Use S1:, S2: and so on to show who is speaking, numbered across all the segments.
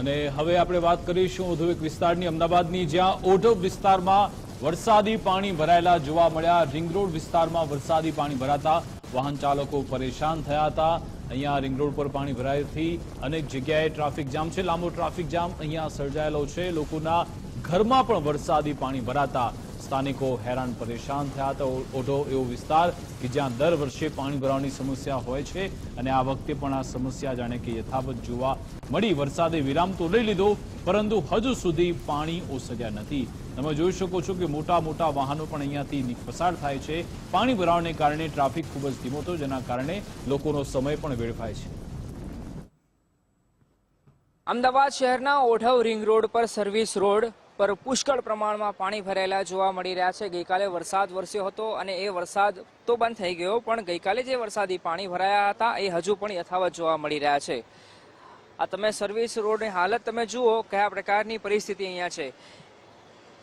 S1: અને હવે આપણે વાત કરીશું ઔદ્યોગિક વિસ્તારની અમદાવાદની, જ્યાં ઓઢવ વિસ્તારમાં વરસાદી પાણી ભરાયેલા જોવા મળ્યા. રિંગ રોડ વિસ્તારમાં વરસાદી પાણી ભરાતા વાહન ચાલકો પરેશાન થયા હતા. અહીંયા રિંગ રોડ પર પાણી ભરાયથી અનેક જગ્યાએ ટ્રાફિક જામ છે. લાંબો ટ્રાફિક જામ અહીંયા સર્જાયેલો છે. લોકોના ઘરમાં પણ વરસાદી પાણી ભરાતા સ્થાનિકો હેરાન પરેશાન થયા હતા. ઓઢો એવો વિસ્તાર કે જ્યાં દર વર્ષે પાણી ભરાવાની સમસ્યા હોય છે અને આ વખતે પણ આ સમસ્યા જાણે કે યથાવત જોવા મળી. વરસાદે વિરામ તો લઈ લીધો, પરંતુ હજુ સુધી પાણી ઓસર્યા નથી. તમે જોઈ શકો છો કે મોટા મોટા વાહનો પણ અહીંયાથી પસાર થાય છે. પાણી ભરાવાને કારણે ટ્રાફિક ખૂબ જ ધીમો હતો, જેના કારણે લોકોનો સમય પણ વેડફાય છે.
S2: અમદાવાદ શહેરના ઓઢવ રિંગ રોડ પર સર્વિસ રોડ પર પુષ્કળ પ્રમાણમાં પાણી ભરાયેલા જોવા મળી રહ્યા છે. ગઈકાલે વરસાદ વરસ્યો હતો અને એ વરસાદ તો બંધ થઈ ગયો, પણ ગઈકાલે જે વરસાદી પાણી ભરાયા હતા, એ હજુ પણ યથાવત જોવા મળી રહ્યા છે. આ તમે સર્વિસ રોડની હાલત તમે જુઓ, કયા પ્રકારની પરિસ્થિતિ અહીંયા છે.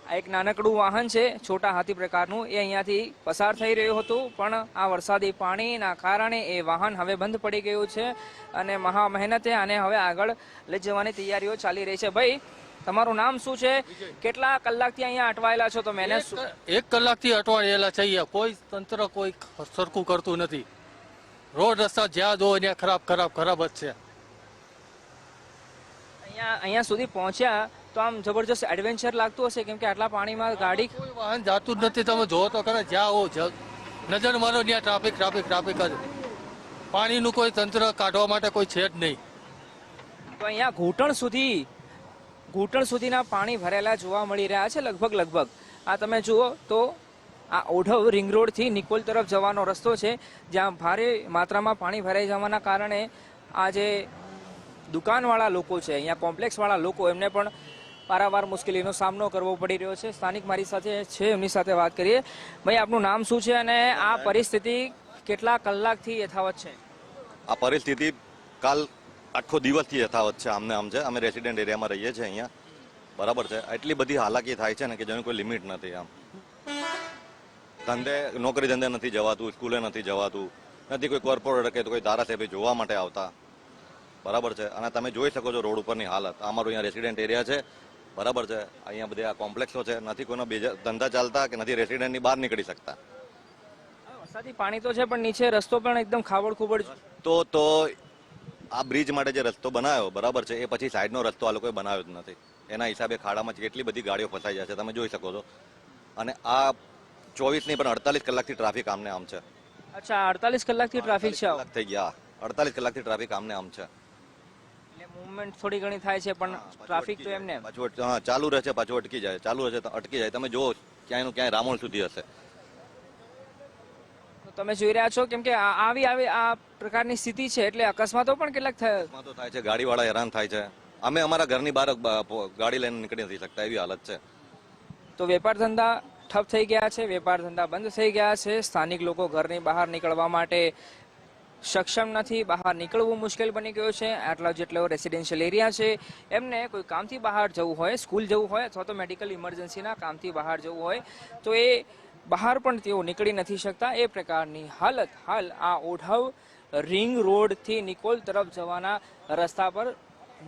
S2: આ એક નાનકડું વાહન છે, છોટા હાથી પ્રકારનું, એ અહીંયાથી પસાર થઈ રહ્યું હતું, પણ આ વરસાદી પાણીના કારણે એ વાહન હવે બંધ પડી ગયું છે અને મહા મહેનતે આને હવે આગળ લઈ જવાની તૈયારીઓ ચાલી રહી છે. ભાઈ તમારું નામ શું છે? કેટલા કલાકથી અહીંયા અટવાયેલા છો તમે? એને
S3: એક કલાકથી અટવાયેલા છે અહીંયા. કોઈ તંત્ર કોઈ સરખું કરતું નથી. રોડ રસ્તા જ્યાં જો ત્યાં ખરાબ ખરાબ ખરાબ જ છે.
S2: અહીંયા અહીંયા સુધી પહોંચ્યા તો આમ જબરજસ્ત એડવેન્ચર લાગતું હશે કેમ કે આટલા પાણીમાં ગાડી
S3: કોઈ વાહન જાતું જ નથી. તમે જોવો તો ખરા જ્યાં હો જ- નજર મારો ત્યાં ટ્રાફિક ટ્રાફિક ટ્રાફિક જ. પાણીનું કોઈ તંત્ર કાઢવા માટે કોઈ છે જ નહીં.
S2: તો અહીંયા ઘૂંટણ સુધી ઘૂંટણ સુધીના પાણી ભરેલા જોવા મળી રહ્યા છે, લગભગ લગભગ. આ તમે જુઓ તો આ ઓઢવ રિંગ રોડથી નિકોલ તરફ જવાનો રસ્તો છે, જ્યાં ભારે માત્રામાં પાણી ભરાઈ જવાના કારણે આ જે દુકાનવાળા લોકો છે, અહીંયા કોમ્પ્લેક્સવાળા લોકો, એમને પણ પારાવાર મુશ્કેલીનો સામનો કરવો પડી રહ્યો છે. સ્થાનિક મારી સાથે છે, એમની સાથે વાત કરીએ. ભાઈ, આપનું નામ શું છે અને આ પરિસ્થિતિ કેટલા કલાકથી યથાવત છે?
S4: આ પરિસ્થિતિ કાલ આખો દિવસથી યથાવત છે આમને આમ છે. અમે રેસિડેન્ટ એરિયામાં રહીએ છીએ અહીંયા. બરાબર છે. એટલી બધી હાલાકી થાય છે ને કે જેની કોઈ લિમિટ નથી આમ. ધંધે નોકરી ધંધે નથી જવાતું સ્કૂલે નથી જવાતું. નથી કોઈ કોર્પોરેટર કે કોઈ ધારાસભ્ય જોવા માટે આવતા. બરાબર છે. અને તમે જોઈ શકો છો રોડ ઉપરની હાલત. અમારું અહીંયા રેસિડેન્ટ એરિયા છે. બરાબર છે. અહીંયા બધા કોમ્પ્લેક્સો છે. નથી કોઈનો બીજા ધંધા ચાલતા કે નથી રેસિડેન્ટની બહાર નીકળી શકતા.
S2: વરસાદી પાણી તો છે પણ નીચે રસ્તો પણ એકદમ ખાબડ ખુબડ
S4: તો તો આ બ્રિજ માટે જે રસ્તો બનાવ્યો બરાબર છે એ પછી સાઈડનો રસ્તો આ લોકોએ બનાવ્યો જ નથી. એના હિસાબે ખાડામાં કેટલી બધી ગાડીઓ ફસાઈ જાય છે તમે જોઈ શકો છો. અને આ ચોવીસ નહીં પણ અડતાલીસ કલાકથી ટ્રાફિક આમને આમ છે.
S2: અચ્છા અડતાલીસ કલાકથી ટ્રાફિક છે
S4: થઈ ગયા. અડતાલીસ કલાકથી ટ્રાફિક આમને આમ છે.
S2: મુવમેન્ટ થોડી ઘણી થાય છે પણ ટ્રાફિક તો એમને એમ.
S4: પાછું ચાલુ રહે છે પાછું અટકી જાય. ચાલુ રહે છે તો અટકી જાય. તમે જુઓ ક્યાંયનું ક્યાંય રામોલ સુધી હશે.
S2: તમે જોઈ રહ્યા છો કેમ કે આવી આવી આ પ્રકારની સ્થિતિ છે એટલે અકસ્માતો પણ કેટલાક થયા.
S4: એમાં થાય છે ગાડીવાળા હેરાન થાય છે. અમે અમારા ઘરની બહાર ગાડી લઈને નીકળી નથી શકતા એવી હાલત છે.
S2: તો વેપાર ધંધા ઠપ થઈ ગયા છે વેપાર ધંધા બંધ થઈ ગયા છે. સ્થાનિક લોકો ઘરની બહાર નીકળવા માટે સક્ષમ નથી બહાર નીકળવું મુશ્કેલ બની ગયું છે. આટલા જેટલો રેસિડેન્શિયલ એરિયા છે એમને કોઈ કામથી બહાર જવું હોય સ્કૂલ જવું હોય અથવા તો મેડિકલ ઇમરજન્સીના કામથી બહાર જવું હોય તો એ બહાર પણ તેઓ નીકળી નથી શકતા. એ પ્રકારની હાલત હાલ આ ઓઢવ રિંગ રોડથી નિકોલ તરફ જવાના રસ્તા પર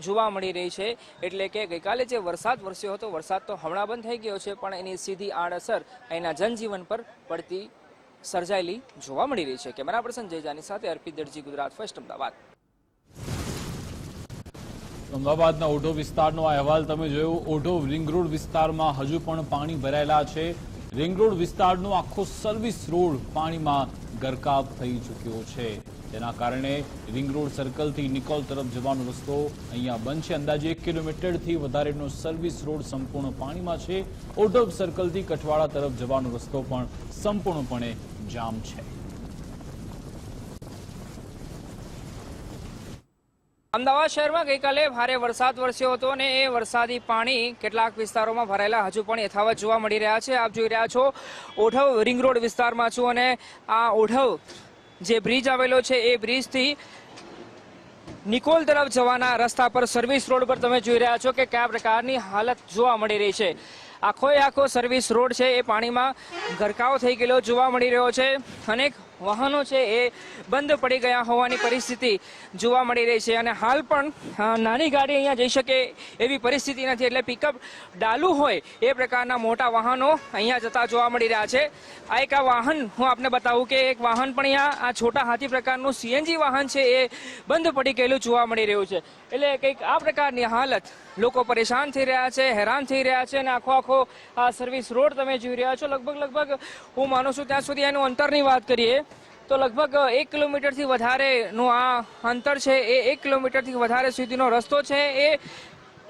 S2: જોવા મળી રહી છે. એટલે કે ગઈકાલે જે વરસાદ વરસ્યો હતો, વરસાદ તો હમણાં બંધ થઈ ગયો છે, પણ એની સીધી આડઅસર અહીંના જનજીવન પર પડતી સર્જાયેલી જોવા મળી રહી છે. કેમેરા પર્સન જયજાની સાથે અર્પિત દરજી ગુજરાત ફર્સ્ટ અમદાવાદ.
S1: અમદાવાદના ઓઢો વિસ્તારનો આ અહેવાલ તમે જોયો ઓઢો રિંગ રોડ વિસ્તારમાં હજુ પણ પાણી ભરાયેલા છે. રિંગ રોડ વિસ્તારનો આખો સર્વિસ રોડ પાણીમાં ગરકાવ થઈ ચૂક્યો છે. તેના કારણે રિંગ રોડ સર્કલથી નિકોલ તરફ જવાનો રસ્તો અહીંયા બંધ છે. અંદાજે એક કિલોમીટરથી વધારેનો સર્વિસ રોડ સંપૂર્ણ પાણીમાં છે. ઓઢવ સર્કલથી કઠવાડા તરફ જવાનો રસ્તો પણ સંપૂર્ણપણે જામ છે.
S2: અમદાવાદ શહેરમાં ગઈકાલે ભારે વરસાદ વરસ્યો હતો અને એ વરસાદી પાણી કેટલાક વિસ્તારોમાં ભરાયેલા હજુ પણ યથાવત જોવા મળી રહ્યા છે. આપ જોઈ રહ્યા છો, ઓઢવ રિંગ રોડ વિસ્તારમાં છું અને આ ઓઢવ જે બ્રિજ આવેલો છે, એ બ્રિજથી નિકોલ તરફ જવાના રસ્તા પર સર્વિસ રોડ પર તમે જોઈ રહ્યા છો કે કયા પ્રકારની હાલત જોવા મળી રહી છે. આખો આખો સર્વિસ રોડ છે, એ પાણીમાં ગરકાવ થઈ ગયેલો જોવા મળી રહ્યો છે. અનેક વાહનો છે એ બંધ પડી ગયા હોવાની પરિસ્થિતિ જોવા મળી રહી છે અને હાલ પણ નાની ગાડી અહીંયા જઈ શકે એવી પરિસ્થિતિ નથી એટલે પિકઅપ ડાલુ હોય એ પ્રકારના મોટા વાહનો અહીંયા જતા જોવા મળી રહ્યા છે. આ એક આ વાહન, હું આપને બતાવું કે એક વાહન પણ અહીંયા આ છોટા હાથી પ્રકારનું સીએનજી વાહન છે એ બંધ પડી ગયેલું જોવા મળી રહ્યું છે. એટલે કંઈક આ પ્રકારની હાલત લોકો પરેશાન થઈ રહ્યા છે, હેરાન થઈ રહ્યા છે અને આખો આખો આ સર્વિસ રોડ તમે જોઈ રહ્યા છો. લગભગ લગભગ હું માનું છું ત્યાં સુધી એનું અંતરની વાત કરીએ. તો લગભગ એક કિલોમીટરથી વધારેનું આ અંતર છે. એ એક કિલોમીટરથી વધારે સુધીનો રસ્તો છે. એ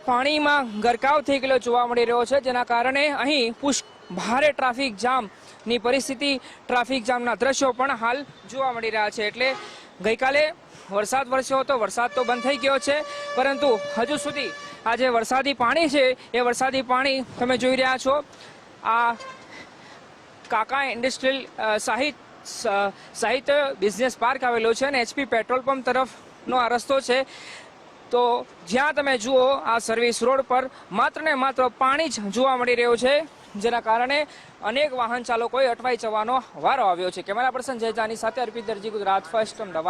S2: પાણીમાં ગરકાવ થઈ ગયેલો જોવા મળી રહ્યો છે જેના કારણે અહીં પુષ્ક ભારે ટ્રાફિક જામની પરિસ્થિતિ ટ્રાફિક જામના દ્રશ્યો પણ હાલ જોવા મળી રહ્યા છે. એટલે ગઈકાલે વરસાદ વરસ્યો હતો વરસાદ તો બંધ થઈ ગયો છે પરંતુ હજુ સુધી આ જે વરસાદી પાણી છે એ વરસાદી પાણી તમે જોઈ રહ્યા છો. આ કાકા ઇન્ડસ્ટ્રીયલ અ, સાહિત સ- સાહિત્ય બિઝનેસ પાર્ક આવેલો છે અને એચપી પેટ્રોલ પંપ તરફનો આ રસ્તો છે. તો જ્યાં તમે જુઓ, આ સર્વિસ રોડ પર માત્ર ને માત્ર પાણી જ જોવા મળી રહ્યું છે, જેના કારણે અનેક વાહન ચાલકોએ અટવાઈ જવાનો વારો આવ્યો છે. કેમેરા પર્સન જયજાની સાથે અર્પિત દરજી, ગુજરાત ફર્સ્ટ અમદાવાદ.